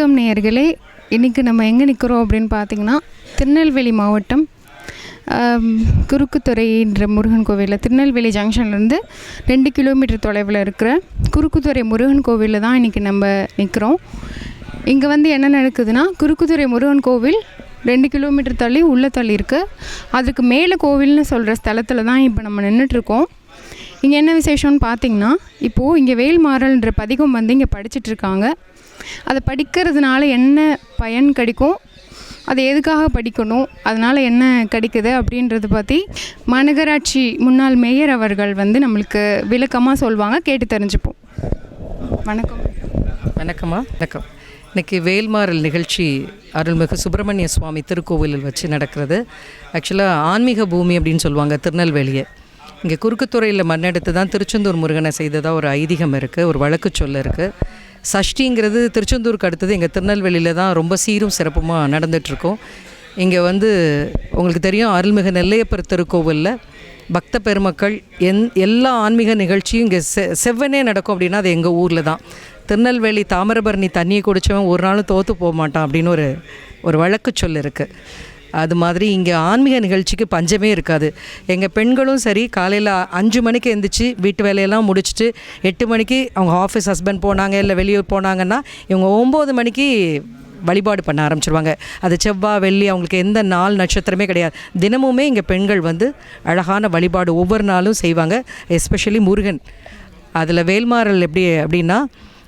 வணக்கம் நேயர்களே. இன்றைக்கி நம்ம எங்கே நிற்கிறோம் அப்படின்னு பார்த்தீங்கன்னா திருநெல்வேலி மாவட்டம் குறுக்குத்துறைன்ற முருகன் கோவிலில். திருநெல்வேலி ஜங்ஷன்லேருந்து ரெண்டு கிலோமீட்டர் தொலைவில் இருக்கிற குறுக்குத்துறை முருகன் கோவிலில் தான் இன்றைக்கி நம்ம நிற்கிறோம் இங்கே வந்து என்ன நடக்குதுன்னா குறுக்குத்துறை முருகன் கோவில் ரெண்டு கிலோமீட்டர் தள்ளி உள்ளே தள்ளி இருக்குது அதுக்கு மேலே கோவில்னு சொல்கிற ஸ்தலத்தில் தான் இப்போ நம்ம நின்றுட்டுருக்கோம் இங்கே என்ன விசேஷம்னு பார்த்தீங்கன்னா இப்போது இங்கே வேல்மாறல்ன்ற பதிகம் வந்து இங்கே படிச்சிட்டு இருக்காங்க அதை படிக்கிறதுனால என்ன பயன் கிடைக்கும்? அதை எதுக்காக படிக்கணும்? அதனால் என்ன கிடைக்குது அப்படின்றத பற்றி மாநகராட்சி முன்னாள் மேயர் அவர்கள் வந்து நம்மளுக்கு விளக்கமாக சொல்லுவாங்க கேட்டு தெரிஞ்சுப்போம். வணக்கம். வணக்கம்மா. வணக்கம். இன்றைக்கி வேல்மாறல் நிகழ்ச்சி அருள்மிகு சுப்பிரமணிய சுவாமி திருக்கோவிலில் வச்சு நடக்கிறது. ஆக்சுவலாக ஆன்மீக பூமி அப்படின்னு சொல்லுவாங்க திருநெல்வேலியை. இங்கே குறுக்குத்துறையில் மண்ணெடுத்து தான் திருச்செந்தூர் முருகனை செய்ததாக ஒரு ஐதீகம் இருக்குது ஒரு வழக்கு சொல் இருக்குது சஷ்டிங்கிறது திருச்செந்தூருக்கு அடுத்தது. எங்கள் திருநெல்வேலியில் தான் ரொம்ப சீரும் சிறப்புமாக நடந்துகிட்ருக்கோம் இங்கே வந்து உங்களுக்கு தெரியும் அருள்மிகு நெல்லையப்பர் திருக்கோவிலில் பக்த பெருமக்கள் எந் எல்லா ஆன்மீக நிகழ்ச்சியும் இங்கே செ செவ்வனே நடக்கும் அப்படின்னா அது எங்கள் ஊரில் தான். திருநெல்வேலி தாமிரபரணி தண்ணியை குடித்தவன் ஒரு நாளும் தோற்று போக மாட்டான் அப்படின்னு ஒரு ஒரு வழக்கு சொல் இருக்குது அது மாதிரி இங்கே ஆன்மீக நிகழ்ச்சிக்கு பஞ்சமே இருக்காது. எங்கள் பெண்களும் சரி காலையில் அஞ்சு மணிக்கு எழுந்திரிச்சு வீட்டு வேலையெல்லாம் முடிச்சுட்டு எட்டு மணிக்கு அவங்க ஆஃபீஸ் ஹஸ்பண்ட் போனாங்க இல்லை வெளியூர் போனாங்கன்னா இவங்க ஒம்பது மணிக்கு வழிபாடு பண்ண ஆரம்பிச்சிருவாங்க. அது செவ்வாய் வெள்ளி அவங்களுக்கு எந்த நாள் நட்சத்திரமே கிடையாது. தினமுமே இங்கே பெண்கள் வந்து அழகான வழிபாடு ஒவ்வொரு நாளும் செய்வாங்க. எஸ்பெஷலி முருகன். அதில் வேல்மாறல் எப்படி அப்படின்னா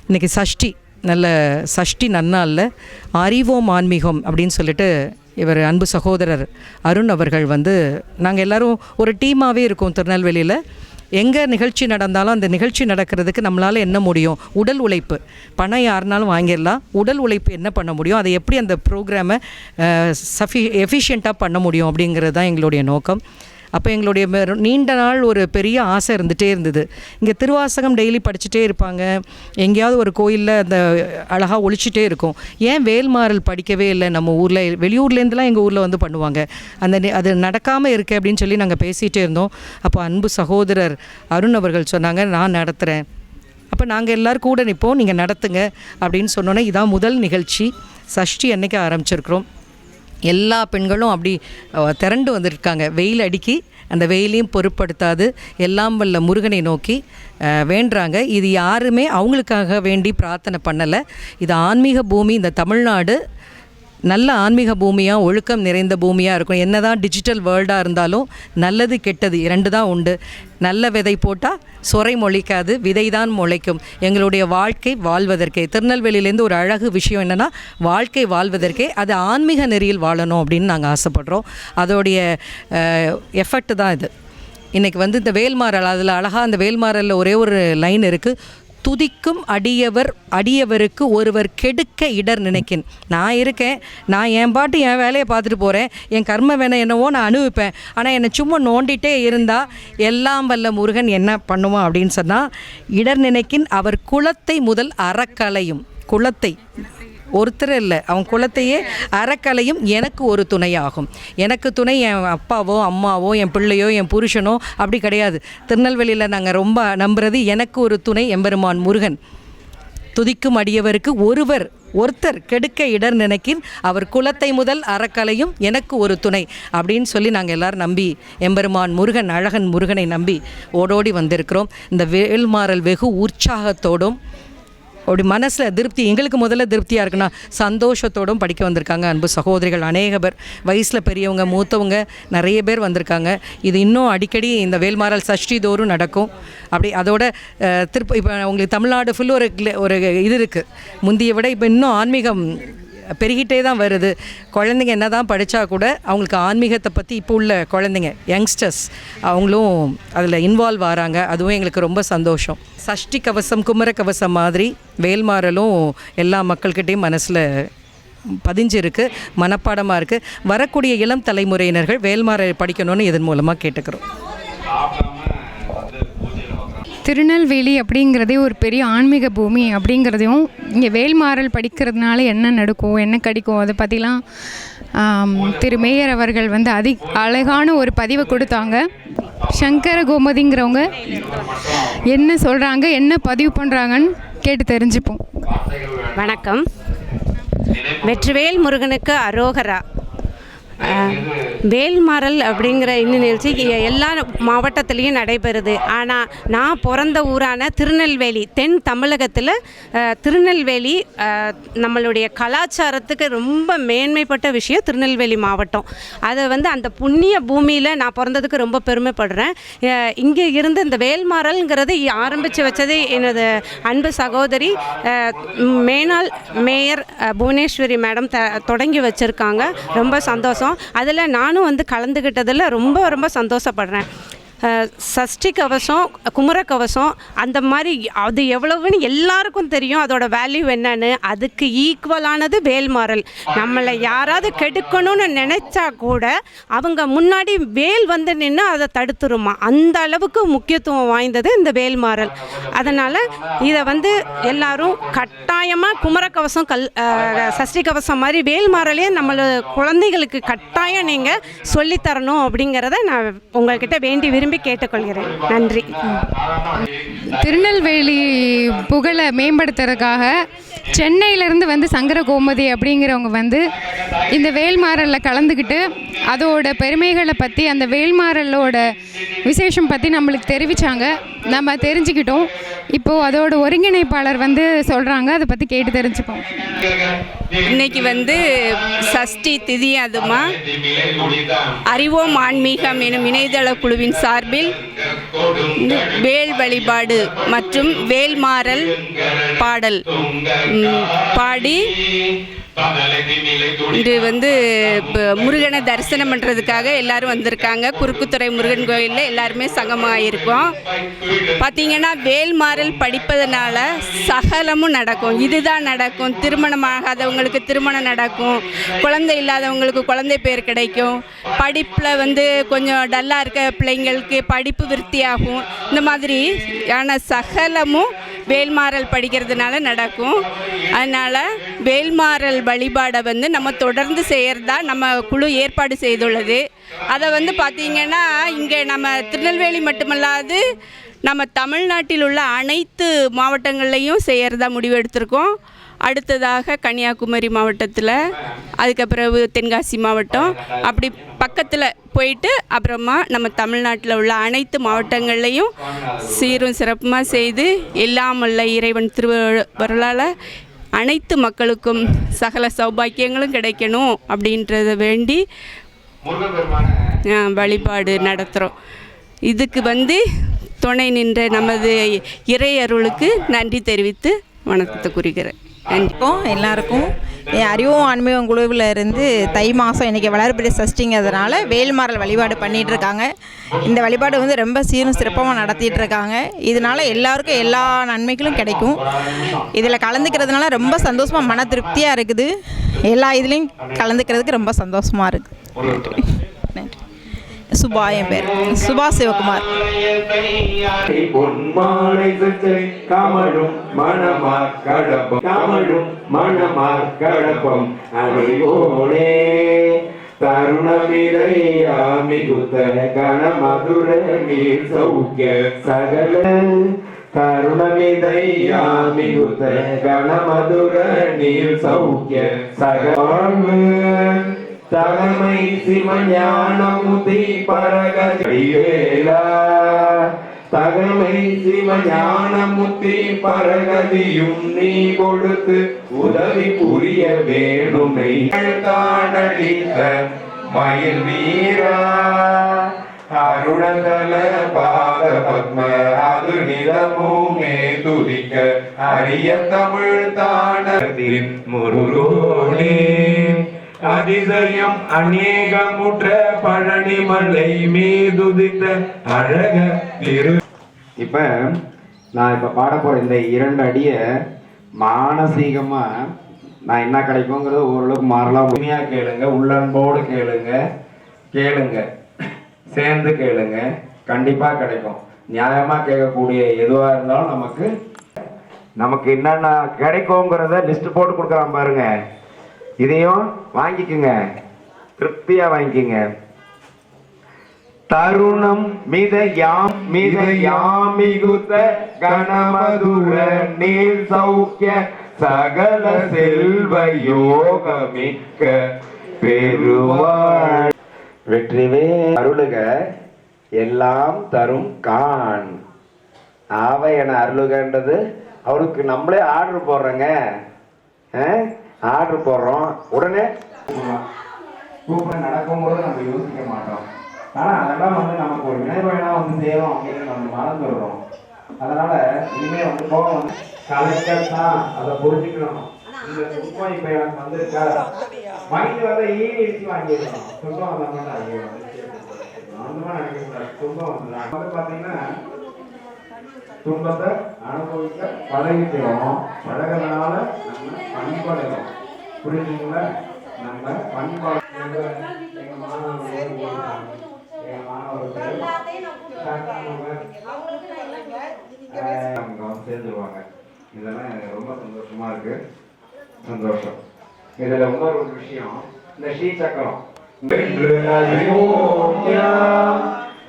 இன்றைக்கி சஷ்டி நல்ல சஷ்டி நன்னாளில் அறிவோம் ஆன்மீகம் அப்படின்னு சொல்லிட்டு இவர் அன்பு சகோதரர் அருண் அவர்கள் வந்து நாங்கள் எல்லோரும் ஒரு டீமாகவே இருக்கோம் திருநெல்வேலியில். எங்கே நிகழ்ச்சி நடந்தாலும் அந்த நிகழ்ச்சி நடக்கிறதுக்கு நம்மளால் என்ன முடியும்? உடல் உழைப்பு. பணம் யாருனாலும் வாங்கிடலாம். உடல் உழைப்பு என்ன பண்ண முடியும்? அதை எப்படி அந்த ப்ரோக்ராமை சஃபி எஃபிஷியண்ட்டாக பண்ண முடியும் அப்படிங்கிறது தான் எங்களுடைய நோக்கம். அப்போ எங்களுடைய நீண்ட நாள் ஒரு பெரிய ஆசை இருந்துகிட்டே இருந்தது. இங்கே திருவாசகம் டெய்லி படிச்சுட்டே இருப்பாங்க. எங்கேயாவது ஒரு கோயிலில் அந்த அழகாக ஒழிச்சிட்டே இருக்கும். ஏன் வேல்மாறல் படிக்கவே இல்லை? நம்ம ஊரில் வெளியூர்லேருந்துலாம் எங்கள் ஊரில் வந்து பண்ணுவாங்க. அந்த அது நடக்காமல் இருக்கு அப்படின்னு சொல்லி நாங்கள் பேசிகிட்டே இருந்தோம். அப்போ அன்பு சகோதரர் அருண் அவர்கள் சொன்னாங்க நான் நடத்துகிறேன் அப்போ நாங்கள் எல்லோரும் கூட நிற்போம் நீங்கள் நடத்துங்க. அப்படின்னு சொன்னோன்னே இதான் முதல் நிகழ்ச்சி. சஷ்டி அன்னைக்கு ஆரம்பிச்சிருக்கிறோம். எல்லா பெண்களும் அப்படி திரண்டு வந்திருக்காங்க. வெயில் அடிக்கி அந்த வெயிலையும் பொருட்படுத்தாது. எல்லாம் வல்ல முருகனை நோக்கி வேண்டுறாங்க. இது யாருமே அவங்களுக்காக வேண்டி பிரார்த்தனை பண்ணலை. இது ஆன்மீக பூமி இந்த தமிழ்நாடு நல்ல ஆன்மீக பூமியாக ஒழுக்கம் நிறைந்த பூமியாக இருக்கும். என்ன தான் டிஜிட்டல் வேர்ல்டாக இருந்தாலும் நல்லது கெட்டது இரண்டு தான் உண்டு. நல்ல விதை போட்டால் சொரை முளைக்காது விதை தான் முளைக்கும். எங்களுடைய வாழ்க்கை வாழ்வதற்கே திருநெல்வேலியிலேருந்து ஒரு அழகு விஷயம் என்னென்னா வாழ்க்கை வாழ்வதற்கே அது ஆன்மீக நெறியில் வாழணும் அப்படின்னு நாங்கள் ஆசைப்படுறோம். அதோடைய எஃபெக்ட் தான் இது. இன்றைக்கி வந்து இந்த வேல்மாறல் அதில் அழகாக அந்த வேல்மாறலில் ஒரே ஒரு லைன் இருக்குது துதிக்கும் அடியவர் அடியவருக்கு ஒருவர் கெடுக்க இடர் நினைக்கின். நான் இருக்கேன் நான் என் பாட்டு என் வேலையை பார்த்துட்டு போகிறேன் என் கர்ம வேணை என்னவோ நான் அனுபவிப்பேன். ஆனால் என்னை சும்மா நோண்டிட்டே இருந்தால் எல்லாம் வல்ல முருகன் என்ன பண்ணுவான் அப்படின்னு சொன்னால் இடர் நினைக்கின் அவர் குலத்தை முதல் அறக்கலையும். குலத்தை ஒருத்தர் இல்லை. அவன் குலத்தையே அறக்கலையும் எனக்கு ஒரு துணையாகும். எனக்கு துணை என் அப்பாவோ அம்மாவோ என் பிள்ளையோ என் புருஷனோ அப்படி கிடையாது. திருநெல்வேலியில் நாங்கள் ரொம்ப நம்புறது எனக்கு ஒரு துணை எம்பெருமான் முருகன். துதிக்கும் அடியவருக்கு ஒருவர் ஒருத்தர் கெடுக்க இடர் நினைக்கின் அவர் குலத்தை முதல் அறக்கலையும் எனக்கு ஒரு துணை அப்படின்னு சொல்லி நாங்கள் எல்லாரும் நம்பி எம்பெருமான் முருகன் அழகன் முருகனை நம்பி ஓடோடி வந்திருக்கிறோம். இந்த வேல்மாறல் வெகு உற்சாகத்தோடும் அப்படி மனசில் திருப்தி எங்களுக்கு முதல்ல திருப்தியாக இருக்குன்னா சந்தோஷத்தோடும் படிக்க வந்திருக்காங்க அன்பு சகோதரிகள். அநேக பேர் வயசில் பெரியவங்க மூத்தவங்க நிறைய பேர் வந்திருக்காங்க. இது இன்னும் அடிக்கடி இந்த வேல்மாறல் சஷ்டி தோறும் நடக்கும். அப்படி அதோட திருப்பி திருப்ப இப்போ உங்களுக்கு தமிழ்நாடு ஃபுல் ஒரு ஒரு இது இருக்குது முந்தைய விட இப்போ இன்னும் ஆன்மீகம் பெருகிட்டே தான் வருது. குழந்தைங்க என்ன தான் படித்தா கூட அவங்களுக்கு ஆன்மீகத்தை பற்றி இப்போ உள்ள குழந்தைங்க யங்ஸ்டர்ஸ் அவங்களும் அதில் இன்வால்வ் ஆகிறாங்க அதுவும் எங்களுக்கு ரொம்ப சந்தோஷம். சஷ்டி கவசம் குமர கவசம் மாதிரி வேல்மாறலும் எல்லா மக்கள்கிட்டையும் மனசில் பதிஞ்சிருக்கு மனப்பாடமாக இருக்குது வரக்கூடிய இளம் தலைமுறையினர்கள் வேல்மாற படிக்கணும்னு இதன் மூலமாக கேட்டுக்கிறோம். திருநெல்வேலி அப்படிங்கிறதே ஒரு பெரிய ஆன்மீக பூமி அப்படிங்கிறதையும் இங்கே வேல்மாறல் படிக்கிறதுனால என்ன நடக்கும் என்ன கிடைக்கும் அதை பற்றிலாம் திரு மேயர் அவர்கள் வந்து அதி அழகான ஒரு பதிவை கொடுத்தாங்க. சங்கர கோமதிங்கிறவங்க என்ன சொல்கிறாங்க என்ன பதிவு பண்ணுறாங்கன்னு கேட்டு தெரிஞ்சுப்போம். வணக்கம். வெற்றிவேல் முருகனுக்கு அரோகரா. வேல்மாறல் அப்படிங்கிற இந்த நிகழ்ச்சி எல்லா மாவட்டத்துலேயும் நடைபெறுது. ஆனால் நான் பிறந்த ஊரான திருநெல்வேலி தென் தமிழகத்தில் திருநெல்வேலி நம்மளுடைய கலாச்சாரத்துக்கு ரொம்ப மேன்மைப்பட்ட விஷயம் திருநெல்வேலி மாவட்டம். அதை வந்து அந்த புண்ணிய பூமியில் நான் பிறந்ததுக்கு ரொம்ப பெருமைப்படுறேன். இங்கே இருந்து இந்த வேல்மாறல்ங்கிறது ஆரம்பித்து வச்சது எனது அன்பு சகோதரி மேனாள் மேயர் புவனேஸ்வரி மேடம் த தொடங்கி வச்சுருக்காங்க. ரொம்ப சந்தோஷம். அதில் நானும் வந்து கலந்துக்கிட்டதில் ரொம்ப ரொம்ப சந்தோஷப்படுறேன். சஷ்டி கவசம் குமர கவசம் அந்த மாதிரி அது எவ்வளவுன்னு எல்லாருக்கும் தெரியும். அதோட வேல்யூ என்னன்னு. அதுக்கு ஈக்குவலானது வேல்மாறல் நம்மளை யாராவது கெடுக்கணும்னு நினைச்சா கூட அவங்க முன்னாடி வேல் வந்து நின்று அதை தடுத்துருமா. அந்த அளவுக்கு முக்கியத்துவம் வாய்ந்தது இந்த வேல்மாறல் அதனால் இதை வந்து எல்லாரும் கட்டாயமாக குமரக்கவசம் கல் சஷ்டி கவசம் மாதிரி வேல்மாறலே நம்மள குழந்தைகளுக்கு கட்டாயம் நீங்கள் சொல்லித்தரணும் அப்படிங்கிறத நான் உங்கள்கிட்ட வேண்டி விரும்பி கேட்டுக்கொள்கிறேன். நன்றி. திருநெல்வேலி புகழை மேம்படுத்துறதுக்காக சென்னையிலேருந்து வந்து சங்கர கோமதி அப்படிங்கிறவங்க வந்து இந்த வேல்மாறலில் கலந்துக்கிட்டு அதோட பெருமைகளை பற்றி அந்த வேல்மாறலோட விசேஷம் பற்றி நம்மளுக்கு தெரிவித்தாங்க நம்ம தெரிஞ்சுக்கிட்டோம். இப்போது அதோட ஒருங்கிணைப்பாளர் வந்து சொல்கிறாங்க அதை பற்றி கேட்டு தெரிஞ்சுப்போம். இன்னைக்கு வந்து சஷ்டி திதி அதுமா அறிவோம் ஆன்மீகம் எனும் இணையதள குழுவின் சார்பில் வேல் வழிபாடு மற்றும் வேல்மாறல் பாடல் பாடி இது வந்து இப்போ முருகனை தரிசனம் பண்ணுறதுக்காக எல்லாரும் வந்திருக்காங்க. குறுக்குத்துறை முருகன் கோயிலில் எல்லாருமே சங்கமாக இருக்கோம் பார்த்தீங்கன்னா வேல்மாறல் படிப்பதனால சகலமும் நடக்கும். இதுதான் நடக்கும். திருமணம் ஆகாதவங்களுக்கு திருமணம் நடக்கும். குழந்தை இல்லாதவங்களுக்கு குழந்தை பேர் கிடைக்கும். படிப்பில் வந்து கொஞ்சம் டல்லாக இருக்க பிள்ளைங்களுக்கு படிப்பு விருத்தியாகும். இந்த மாதிரி ஆனால் சகலமும் வேல்மாறல் படிக்கிறதுனால நடக்கும். அதனால் வேல்மாறல் வழிபாடை வந்து நம்ம தொடர்ந்து செய்கிறதா நம்ம குழு ஏற்பாடு செய்துள்ளது. அதை வந்து பார்த்திங்கன்னா இங்கே நம்ம திருநெல்வேலி மட்டுமல்லாது நம்ம தமிழ்நாட்டில் உள்ள அனைத்து மாவட்டங்கள்லையும் செய்கிறதா முடிவு எடுத்திருக்கோம். அடுத்ததாக கன்னியாகுமரி மாவட்டத்தில் அதுக்கப்புறம் தென்காசி மாவட்டம் அப்படி பக்கத்தில் போயிட்டு அப்புறமா நம்ம தமிழ்நாட்டில் உள்ள அனைத்து மாவட்டங்கள்லையும் சீரும் சிறப்புமாக செய்து எல்லாம் உள்ள இறைவன் திருவருளால் அனைத்து மக்களுக்கும் சகல சௌபாக்கியங்களும் கிடைக்கணும் அப்படின்றத வேண்டி வழிபாடு நடத்துகிறோம் இதுக்கு வந்து துணை நின்ற நமது இறையருளுக்கு நன்றி தெரிவித்து வணக்கத்தை குறிக்கிறேன் கண்டிப்பாக எல்லாருக்கும். என் அறிவும் ஆன்மீகம் குழுவில் இருந்து தை மாதம் இன்றைக்கி வளர்பிறை சஷ்டிங்கிறதுனால வேல்மாரல் வழிபாடு பண்ணிகிட்டு இருக்காங்க இந்த வழிபாடு வந்து ரொம்ப சீரும் சிறப்பாக நடத்திட்டு இருக்காங்க இதனால எல்லாருக்கும் எல்லா நன்மைகளும் கிடைக்கும். இதில் கலந்துக்கிறதுனால ரொம்ப சந்தோஷமாக மன திருப்தியாக இருக்குது. எல்லா இதுலேயும் கலந்துக்கிறதுக்கு ரொம்ப சந்தோஷமாக இருக்குது சுபா என் பேர். சுபா சிவகுமார். பொன்மாலை சச்சை கமழும் நீர் சௌக்கிய சகல. தருணமிதையா மிகுத்த கணமதுர நீர் சௌக்கிய சகவாழ்வு தலைமை சிவஞானமுதி பரகதிவேலா தகமை சிவஞானமுத்தி பரகதியும் நீ கொடுத்து உதவி புரிய வேணுமை காணடித்த மயில் வீரா அருணதல பாத பத்ம அது நிலமுமே துதிக்க அரிய தமிழ் தானத்தின் முருகோனே அதிசயம் அநேகமுற்ற பழனிமலை மீதுதித்த அழக திரு இப்போ நான் இப்போ பாட போகிற இந்த இரண்டு அடியை மானசீகமாக நான் என்ன கிடைக்குங்கிறது ஓரளவுக்கு மாறலாம். உண்மையாக கேளுங்க உள்ளன்போடு கேளுங்க கேளுங்க சேர்ந்து கேளுங்க கண்டிப்பாக கிடைக்கும். நியாயமாக கேட்கக்கூடிய எதுவாக இருந்தாலும் நமக்கு நமக்கு என்னென்ன கிடைக்குங்கிறத லிஸ்ட் போட்டு கொடுக்குறான் பாருங்க. இதையும் வாங்கிக்கோங்க. திருப்தியாக வாங்கிக்கோங்க. தருணம் மித யாம் மித யாமிகுத்த கணமதுர நீர் சௌக்கிய சகல செல்வ யோகமிக்க பெருவாழ். வெற்றிவே அருளுக எல்லாம் தரும் கான். ஆவை என அருளுகன்றது அவருக்கு நம்மளே ஆர்டர் போடுறோங்க. ஆர்டர் போடுறோம். உடனே கூப்பிட நடக்கும்போது நம்ம யோசிக்க மாட்டோம். ஆனால் அதெல்லாம் வந்து நமக்கு ஒரு நினைவாயினா வந்து சேரும் அப்படின்னு நம்ம மறந்துடுறோம். அதனால இனிமேல் வந்து கோபம் வந்து தான் அதை புரிஞ்சுக்கணும். இந்த துன்பம் இப்போ எனக்கு வந்திருக்கா? மைண்ட் வந்து ஈடு இடிச்சு வாங்கிடணும். துன்பம் வந்த மட்டும் ஐயோ வந்துருச்சு அந்த மாதிரி நினைக்கக்கூடாது. துன்பம் வந்து வந்து துன்பத்தை அனுபவிக்க பழகிக்கிறோம். பழகிறதுனால நம்ம பண்படைறோம் புரிஞ்சுங்களா? நம்ம பண்பாடு எங்கள் மாணவர்கள் எங்கள் மாணவர்கள் நமக்கு வந்து சேர்ந்துருவாங்க. இதெல்லாம் எனக்கு ரொம்ப சந்தோஷமா இருக்கு. சந்தோஷம். இதுல இன்னொரு ஒரு விஷயம் இந்த ஸ்ரீ சக்கரம்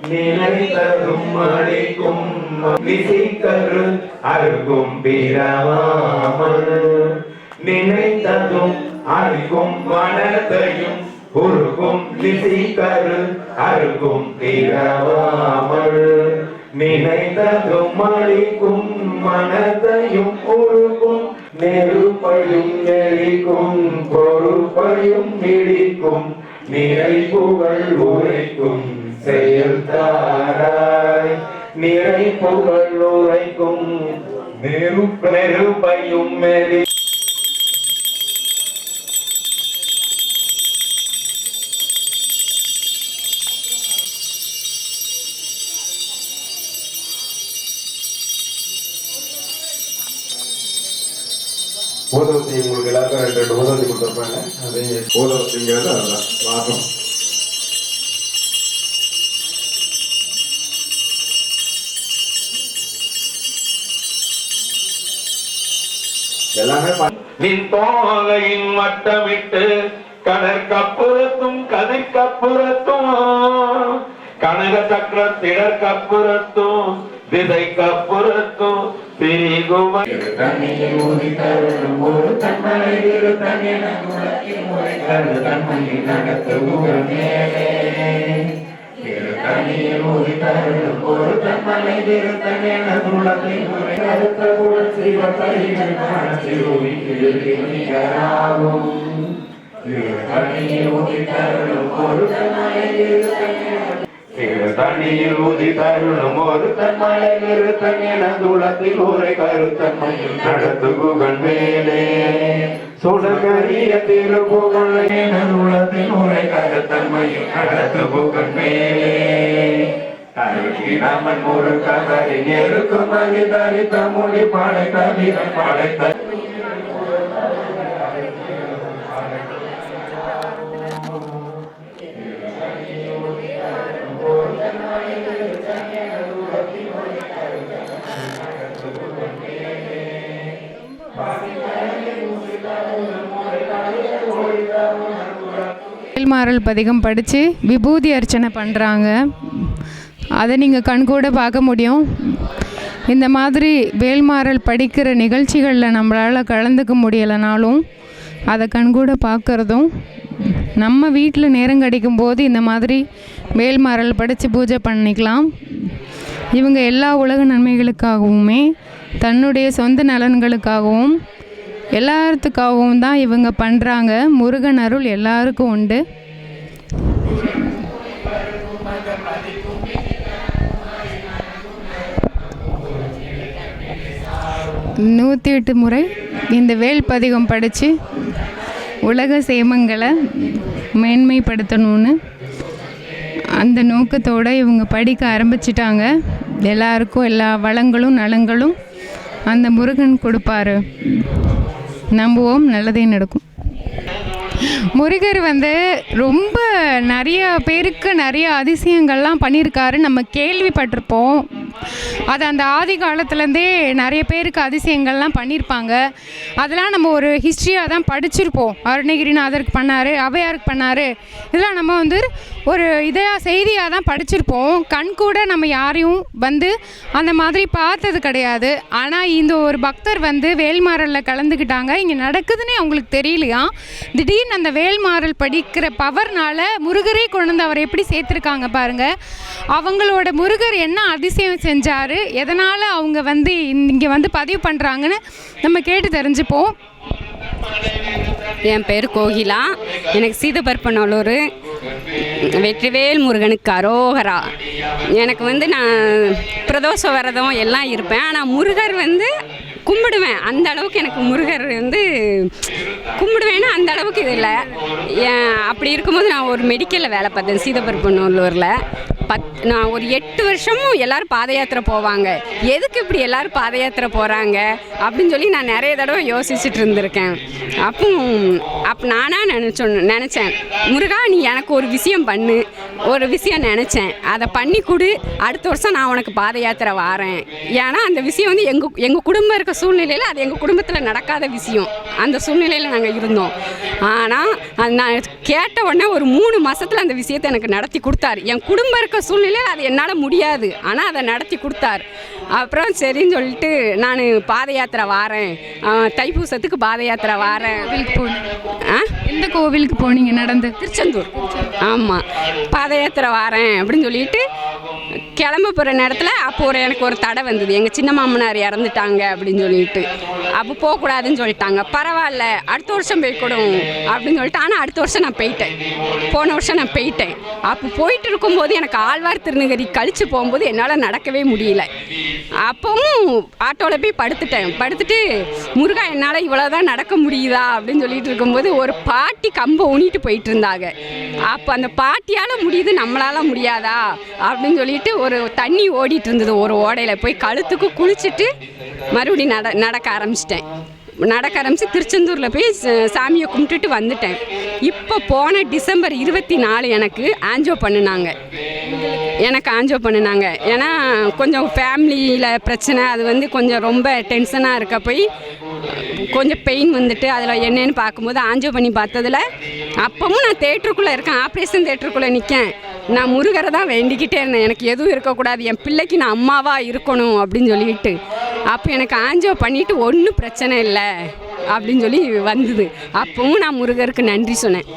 வென்று நினைத்ததும் அழைக்கும் விசிக்கரு அருகும் பிறவாமல் நினைத்ததும் அழிக்கும் மனத்தையும் உருகும் விசிக்கரு அருகும் பிறவாமல் நினைத்ததும் அழிக்கும் மனத்தையும் உருகும் நெருப்பையும் நெறிக்கும் பொறுப்பையும் இடிக்கும் நிறைப்புகள் உரைக்கும் செயல் தாராய் நிறைப்புகள் உரைக்கும் நெருப்பையும் மேலே. ஊதவத்தி உங்களுக்கு எல்லாருக்கும் ரெண்டு ரெண்டு ஊதவத்தி கொடுத்துருப்பாங்க. அதே ஊதவத்திங்கிறது அதுதான். வாசம். எல்லாமே நின் தோகையின் வட்டமிட்டு கடற்கப்புறத்தும் கதிர்கப்புறத்தும் கனக சக்கர திடற்கப்புறத்தும் திசை கப்புறத்தும் திரிகும தண்ணியில் ஊதி தருளும் ஒரு தன்மலை இரு தன்னின குலத்தில் முறை தரு தன்மையில் ஒரு தன்மலை இரு தன்னின குலத்தில் கருத்த குல சிவ சிறுவி நிகராகும் இரு தண்ணியில் ஊதி ஒரு தன்மலை இரு தண்ணியில் ஊதி தருளும் ஒரு தன்மலை நிறுத்தன் என துளத்தில் உரை கருத்தன்மையில் நடத்து புகழ் சுடகரிய திருப்புகழ் என துளத்தில் உரை கருத்தன்மையில் அருகிராமன் மொழி படைத்த வீரன் படைத்த வேல்மாறல் பதிகம் படித்து விபூதி அர்ச்சனை பண்ணுறாங்க அதை நீங்கள் கண்கூட பார்க்க முடியும். இந்த மாதிரி வேல்மாறல் படிக்கிற நிகழ்ச்சிகளில் நம்மளால் கலந்துக்க முடியலைனாலும் அதை கண்கூட பார்க்குறதும் நம்ம வீட்டில் நேரம் கிடைக்கும் போது இந்த மாதிரி வேல்மாறல் படித்து பூஜை பண்ணிக்கலாம். இவங்க எல்லா உலக நன்மைகளுக்காகவுமே தன்னுடைய சொந்த நலன்களுக்காகவும் எல்லாத்துக்காகவும் தான் இவங்க பண்ணுறாங்க முருகன் அருள் எல்லாருக்கும் உண்டு. நூற்றி எட்டு முறை இந்த வேல் பதிகம் படித்து உலக சேமங்களை மேன்மைப்படுத்தணும்னு அந்த நோக்கத்தோடு இவங்க படிக்க ஆரம்பிச்சிட்டாங்க. எல்லாருக்கும் எல்லா வளங்களும் நலங்களும் அந்த முருகன் கொடுப்பாரு. நம்புவோம் நல்லதே நடக்கும். முருகர் வந்து ரொம்ப நிறைய பேருக்கு நிறைய அதிசயங்கள்லாம் பண்ணியிருக்காரு நம்ம கேள்விப்பட்டிருப்போம். அது அந்த ஆதி காலத்துலேருந்தே நிறைய பேருக்கு அதிசயங்கள்லாம் பண்ணியிருப்பாங்க அதெல்லாம் நம்ம ஒரு ஹிஸ்ட்ரியாக தான் படிச்சிருப்போம். அருணகிரிநாதருக்கு பண்ணார் அவையாருக்கு பண்ணார். இதெல்லாம் நம்ம வந்து ஒரு இதையாக செய்தியாக தான் படிச்சிருப்போம். கண் கூட நம்ம யாரையும் வந்து அந்த மாதிரி பார்த்தது கிடையாது. ஆனால் இந்த ஒரு பக்தர் வந்து வேல்மாறலில் கலந்துக்கிட்டாங்க இங்கே நடக்குதுன்னே அவங்களுக்கு தெரியலையா? திடீர்னு அந்த வேல்மாறல் படிக்கிற பவர்னால் முருகரே கொண்டு வந்து அவரை எப்படி சேர்த்துருக்காங்க பாருங்கள் அவங்களோட முருகர் என்ன அதிசயம் செஞ்சார். எதனால் அவங்க வந்து இங்கே வந்து பதிவு பண்ணுறாங்கன்னு நம்ம கேட்டு தெரிஞ்சுப்போம். என் பேர் கோகிலா. எனக்கு சீதபற்பநல்லூர் வெற்றிவேல் முருகனுக்கு அரோகரா. எனக்கு வந்து நான் பிரதோஷ விரதம் எல்லாம் இருப்பேன். ஆனால் முருகர் வந்து கும்பிடுவேன். அந்த அளவுக்கு எனக்கு முருகர் வந்து கும்பிடுவேன்னா அந்த அளவுக்கு இது இல்லை. ஏன் அப்படி இருக்கும்போது நான் ஒரு மெடிக்கலில் வேலை பார்த்தேன் சீதபற்பநல்லூரில் பத் நான் ஒரு எட்டு வருஷமும் எல்லாரும் பாத யாத்திரை போவாங்க. எதுக்கு இப்படி எல்லாரும் பாத யாத்திரை போகிறாங்க அப்படின்னு சொல்லி நான் நிறைய தடவை யோசிச்சுட்டு இருந்திருக்கேன். அப்போ அப்போ நானாக நினச்சோன் நினச்சேன் முருகா நீ எனக்கு ஒரு விஷயம் பண்ணு. ஒரு விஷயம் நினச்சேன். அதை பண்ணி கொடு. அடுத்த வருஷம் நான் உனக்கு பாத யாத்திரை வாரேன். ஏன்னா அந்த விஷயம் வந்து எங்கள் எங்கள் குடும்பம் இருக்க சூழ்நிலையில் அது எங்கள் குடும்பத்தில் நடக்காத விஷயம். அந்த சூழ்நிலையில் நாங்கள் இருந்தோம். ஆனால் அது நான் கேட்ட உடனே ஒரு மூணு மாதத்தில் அந்த விஷயத்தை எனக்கு நடத்தி கொடுத்தாரு. என் குடும்பம் இருக்க சூழ்நிலையில் அது என்னால் முடியாது. ஆனால் அதை நடத்தி கொடுத்தாரு. அப்புறம் சரின்னு சொல்லிட்டு நான் பாத யாத்திரை வாரேன். தைப்பூசத்துக்கு பாத யாத்திரை வாரேன். கோவிலுக்கு ஆ? எந்த கோவிலுக்கு போனீங்க நடந்து? திருச்செந்தூர். ஆமாம் பாத யாத்திரை வாரேன் அப்படின்னு சொல்லிட்டு கிளம்ப போகிற நேரத்தில் அப்போ ஒரு எனக்கு ஒரு தடை வந்தது. எங்கள் சின்ன மாமனார் இறந்துட்டாங்க அப்படின்னு சொல்லிட்டு. அப்போ போகக்கூடாதுன்னு சொல்லிட்டாங்க. பரவாயில்ல அடுத்த வருஷம் போய்க்கூடும் அப்படின்னு சொல்லிட்டு. ஆனால் அடுத்த வருஷம் நான் போயிட்டேன். போன வருஷம் நான் போயிட்டேன். அப்போ போயிட்டு இருக்கும்போது எனக்கு ஆழ்வார் திருநகரி கழித்து போகும்போது என்னால் நடக்கவே முடியல. அப்பவும் ஆட்டோவில் போய் படுத்துட்டேன். படுத்துட்டு முருகா என்னால் இவ்வளோதான் நடக்க முடியுதா? அப்படின்னு சொல்லிட்டு இருக்கும்போது ஒரு பாட்டி கம்பை ஊனிட்டு போயிட்டு இருந்தாங்க. அப்போ அந்த பாட்டியால் முடியுது நம்மளால் முடியாதா? அப்படின்னு சொல்லிட்டு ஒரு தண்ணி ஓடிட்டு இருந்தது. ஒரு ஓடையில் போய் கழுத்துக்கு குளிச்சுட்டு மறுபடியும் நட நடக்க ஆரம்பிச்சிட்டேன். நடக்க ஆரம்பித்து திருச்செந்தூரில் போய் சாமியை கும்பிட்டுட்டு வந்துட்டேன். இப்போ போன டிசம்பர் இருபத்தி நாலு எனக்கு ஆஞ்சோ பண்ணினாங்க. எனக்கு ஆஞ்சோ பண்ணினாங்க. ஏன்னா கொஞ்சம் ஃபேமிலியில் பிரச்சனை அது வந்து கொஞ்சம் ரொம்ப டென்ஷனாக இருக்க போய் கொஞ்சம் பெயின் வந்துட்டு அதில் என்னென்னு பார்க்கும்போது ஆஞ்சோ பண்ணி பார்த்ததுல அப்பவும் நான் தேட்டருக்குள்ளே இருக்கேன் ஆப்ரேஷன் தேட்டருக்குள்ளே நிற்கேன் நான் முருகரை தான் வேண்டிக்கிட்டே இருந்தேன். எனக்கு எதுவும் இருக்கக்கூடாது. என் பிள்ளைக்கு நான் அம்மாவாக இருக்கணும் அப்படின்னு சொல்லிட்டு. அப்போ எனக்கு ஆஞ்சோ பண்ணிட்டு ஒன்றும் பிரச்சனை இல்லை அப்படின்னு சொல்லி வந்தது. அப்பவும் நான் முருகருக்கு நன்றி சொன்னேன்.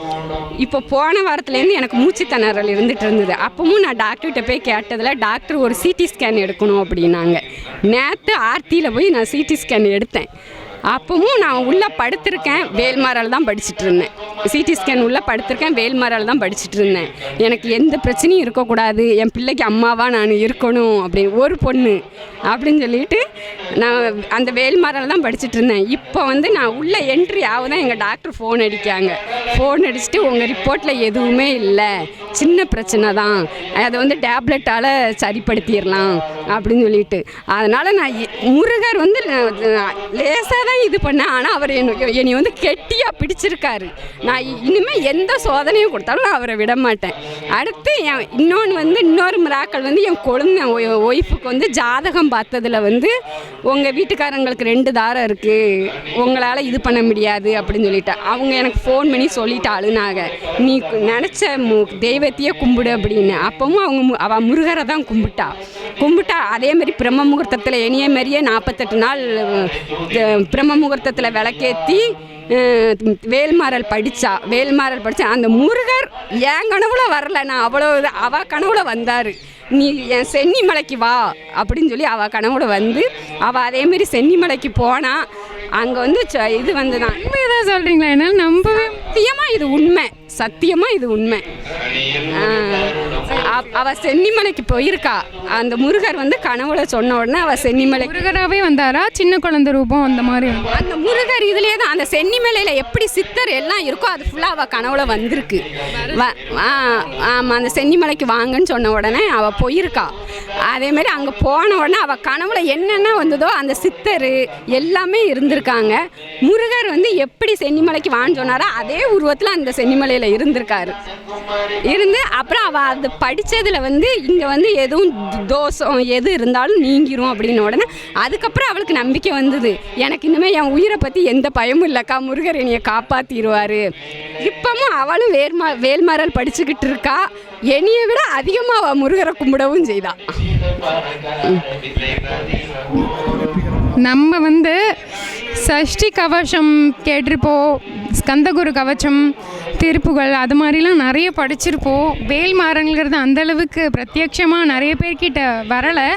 இப்போ போன வாரத்துலேருந்து எனக்கு மூச்சு திணறல் இருந்துட்டு இருந்தது. அப்பவும் நான் டாக்டர்கிட்ட போய் கேட்டதில் டாக்டர் ஒரு சிடி ஸ்கேன் எடுக்கணும் அப்படின்னாங்க. நேற்று ஆர்த்தியில் போய் நான் சிடி ஸ்கேன் எடுத்தேன். அப்பவும் நான் உள்ளே படுத்திருக்கேன். வேல்மாரால் தான் படிச்சுட்டு இருந்தேன். சிடி ஸ்கேன் உள்ளே படுத்திருக்கேன். வேல்மாரால் தான் படிச்சுட்டு இருந்தேன். எனக்கு எந்த பிரச்சனையும் இருக்கக்கூடாது. என் பிள்ளைக்கு அம்மாவாக நான் இருக்கணும் அப்படின்னு ஒரு பொண்ணு அப்படின்னு சொல்லிட்டு நான் அந்த வேல்மாரால் தான் படிச்சுட்டு இருந்தேன். இப்போ வந்து நான் உள்ளே என்ட்ரி ஆகுதான் எங்கள் டாக்டர் ஃபோன் அடிக்காங்க ஃபோன் அடிச்சுட்டு உங்கள் ரிப்போர்ட்டில் எதுவுமே இல்லை. சின்ன பிரச்சனை தான். அதை வந்து டேப்லெட்டால் சரிப்படுத்திடலாம் அப்படின்னு சொல்லிட்டு. அதனால் நான் இ- முருகர் வந்து லேசாக தான் இது பண்ணேன் ஆனால் அவர் என்னை வந்து கெட்டியாக பிடிச்சிருக்காரு. நான் இனிமேல் எந்த சோதனையும் கொடுத்தாலும் நான் அவரை விட மாட்டேன். அடுத்து என் இன்னொன்று வந்து இன்னொரு மிராக்கள் வந்து என் குழந்தை ஒய்ஃபுக்கு வந்து ஜாதகம் பார்த்ததில் வந்து உங்கள் வீட்டுக்காரங்களுக்கு ரெண்டு தாரம் இருக்குது உங்களால் இது பண்ண முடியாது அப்படின்னு சொல்லிட்டேன் அவங்க எனக்கு ஃபோன் பண்ணி சொல்லிட்டு நீ நினச்ச மு தெய்வத்தையே கும்பிடு அப்படின்னு. அப்பவும் அவங்க மு- முருகரை தான் கும்பிட்டா. கும்பிட்டா அதே மாதிரி பிரம்ம முகூர்த்தத்தில் இனிய மாதிரியே நாற்பத்தெட்டு நாள் பிரம்ம முகூர்த்தத்தில் விளக்கேற்றி அஹ், வேல்மாறல் படித்தா வேல்மாறல் படித்தா அந்த முருகர் என் கனவுல வரல. நான் அவ்வளோ அவ கனவுல வந்தார். நீ என் சென்னிமலைக்கு வா அப்படின்னு சொல்லி அவள் கனவுல வந்து அவள் அதேமாரி சென்னிமலைக்கு போனா அங்கே வந்து ச- இது வந்து தான் உண்மையதான் சொல்கிறீங்களா என்னால் நம்பவே சத்தியமாக இது உண்மை. சத்தியமாக இது உண்மை. ஆஹ், அவ- அவ சென்னிமலைக்கு போயிருக்கா. அந்த முருகர் வந்து கனவுல சொன்ன உடனே அவ சென்னிமலை முருகராகவே வந்தாரா? சின்ன குழந்தை ரூபம் அந்த மாதிரி. அந்த முருகர் இதுலேயே தான் அந்த சென்னிமலையில் எப்படி சித்தர் எல்லாம் இருக்கோ அது ஃபுல்லாக அவள் கனவுல வந்திருக்கு. ஆமாம் அந்த சென்னிமலைக்கு வாங்கன்னு சொன்ன உடனே அவள் போயிருக்கா. அதேமாரி அங்கே போன உடனே அவள் கனவுல என்னென்ன வந்ததோ அந்த சித்தர் எல்லாமே இருந்திருக்காங்க. முருகர் வந்து எப்படி சென்னிமலைக்கு வான்னு சொன்னாரோ அதே உருவத்தில் அந்த சென்னிமலையில் இருந்திருக்காரு. இருந்து அப்புறம் அவள் அது படி படித்ததில் வந்து இங்கே வந்து எதுவும் தோஷம் எது இருந்தாலும் நீங்கிரும் அப்படின்னு உடனே அதுக்கப்புறம் அவளுக்கு நம்பிக்கை வந்தது. எனக்கு இனிமேல் என் உயிரை பற்றி எந்த பயமும் இல்லைக்கா முருகர் என்னையை காப்பாற்றிடுவார் இப்பவும் அவளும் வேர்மா வேல்மாறல் படிச்சுக்கிட்டு இருக்கா. என்னையை விட அதிகமாக அவள் முருகரை கும்பிடவும் செய்தா. நம்ம வந்து சஷ்டி கவசம் கேட்டிருப்போம் ஸ்கந்தகுரு கவச்சம் திருப்புகள் அது மாதிரிலாம் நிறைய படிச்சிருப்போம். வேல்மாறன்கிறது அந்த அளவுக்கு பிரத்யட்சமாக நிறைய பேர்கிட்ட வரலை.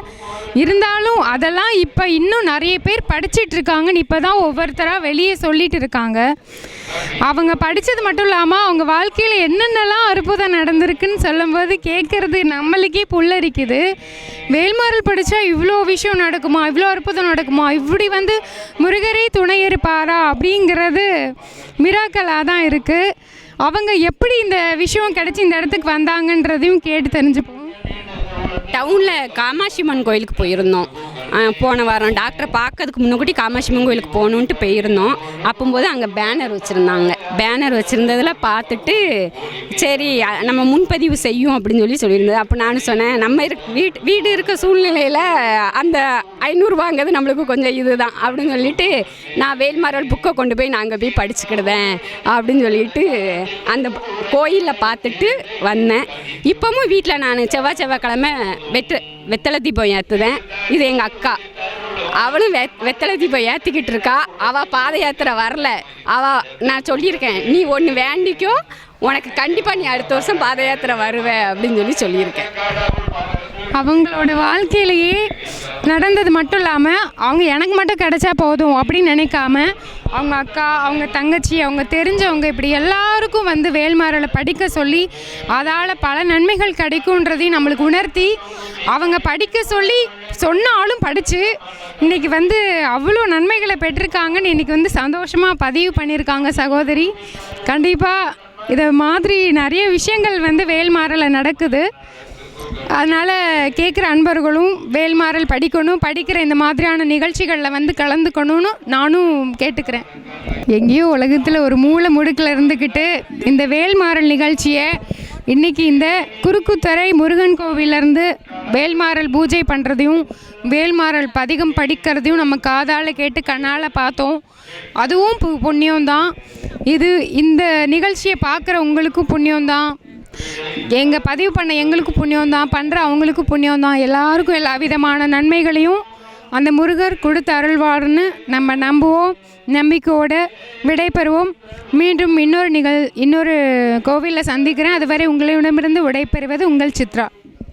இருந்தாலும் அதெல்லாம் இப்போ இன்னும் நிறைய பேர் படிச்சிட்டு இருக்காங்கன்னு இப்போ தான் ஒவ்வொருத்தராக வெளியே சொல்லிட்டு இருக்காங்க. அவங்க படித்தது மட்டும் இல்லாமல் அவங்க வாழ்க்கையில் என்னென்னலாம் அற்புதம் நடந்திருக்குன்னு சொல்லும்போது கேட்குறது நம்மளுக்கே புல்லரிக்குது. வேல்மாறல் படித்தா இவ்வளோ விஷயம் நடக்குமா? இவ்வளோ அற்புதம் நடக்குமா? இப்படி வந்து முருகரே துணை இருப்பாரா? அப்படிங்கிறது மிராக்கலாக தான் இருக்குது அவங்க எப்படி இந்த விஷயம் கிடச்சி இந்த இடத்துக்கு வந்தாங்கன்றதையும் கேட்டு தெரிஞ்சுப்போம். டவுனில் காமாட்சியம்மன் கோயிலுக்கு போயிருந்தோம். போன வாரம் டாக்டரை பார்க்கறதுக்கு முன்னாடி காமாட்சியம்மன் கோயிலுக்கு போகணுன்ட்டு போயிருந்தோம். அப்போம்போது அங்கே பேனர் வச்சுருந்தாங்க. பேனர் வச்சுருந்ததில் பார்த்துட்டு சரி நம்ம முன்பதிவு செய்யும் அப்படின்னு சொல்லி சொல்லியிருந்தது. அப்போ நானும் சொன்னேன் நம்ம இருக் வீட் வீடு இருக்க சூழ்நிலையில் அந்த ஐநூறுரூவாங்கிறது நம்மளுக்கு கொஞ்சம் இதுதான் அப்படின்னு சொல்லிட்டு நான் வேல்மாரல் புக்கை கொண்டு போய் நாங்கள் போய் படிச்சுக்கிடுதேன் அப்படின்னு சொல்லிட்டு அந்த கோயிலில் பார்த்துட்டு வந்தேன். இப்போவும் வீட்டில் நான் செவ்வாய் செவ்வாய்க்கிழமை வெற்ற வெத்தலை தீபம் ஏற்றுதேன் இது எங்கள் அக்கா. அவளும் வெ வெத்தலை தீபம் ஏற்றிக்கிட்டு இருக்கா. அவள் பாத யாத்திரை வரல. அவள் நான் சொல்லியிருக்கேன் நீ ஒன்று வேண்டிக்கோ உனக்கு கண்டிப்பாக நீ அடுத்த வருஷம் பாத யாத்திரை வருவே அப்படின்னு சொல்லி சொல்லியிருக்கேன். அவங்களோட வாழ்க்கையிலேயே நடந்தது மட்டும் இல்லாமல் அவங்க எனக்கு மட்டும் கிடைச்சா போதும் அப்படின்னு நினைக்காம அவங்க அக்கா அவங்க தங்கச்சி அவங்க தெரிஞ்சவங்க இப்படி எல்லாருக்கும் வந்து வேல்மாறலை படிக்க சொல்லி அதால் பல நன்மைகள் கிடைக்குன்றதையும் நம்மளுக்கு உணர்த்தி அவங்க படிக்க சொல்லி சொன்னாலும் படித்து இன்றைக்கி வந்து அவ்வளோ நன்மைகளை பெற்றிருக்காங்கன்னு இன்றைக்கி வந்து சந்தோஷமாக பதிவு பண்ணியிருக்காங்க சகோதரி. கண்டிப்பாக இதை மாதிரி நிறைய விஷயங்கள் வந்து வேல்மாறலை நடக்குது. அதனால் கேட்குற அன்பர்களும் வேல்மாறல் படிக்கணும் படிக்கிற இந்த மாதிரியான நிகழ்ச்சிகளில் வந்து கலந்துக்கணும்னு நானும் கேட்டுக்கிறேன். எங்கேயோ உலகத்தில் ஒரு மூளை முடுக்கில் இருந்துக்கிட்டு இந்த வேல்மாறல் நிகழ்ச்சியை இன்றைக்கி இந்த குறுக்குத்துறை முருகன் கோவிலேருந்து வேல்மாறல் பூஜை பண்ணுறதையும் வேல்மாறல் பதிகம் படிக்கிறதையும் நம்ம காதால் கேட்டு கண்ணால் பார்த்தோம். அதுவும் பு புண்ணியம்தான். இது இந்த நிகழ்ச்சியை பார்க்குற உங்களுக்கும் புண்ணியம்தான். எங்கள் பதிவு பண்ண எங்களுக்கு புண்ணியம் தான் பண்ணுற அவங்களுக்கும் புண்ணியம் தான். எல்லாருக்கும் எல்லா விதமான நன்மைகளையும் அந்த முருகர் கொடுத்து அருள்வார்னு நம்ம நம்புவோம் நம்பிக்கையோடு விடைபெறுவோம். மீண்டும் இன்னொரு நிகழ் இன்னொரு கோவிலில் சந்திக்கிறேன். அதுவரை உங்களிடமிருந்து விடைபெறுவது உங்கள் சித்ரா.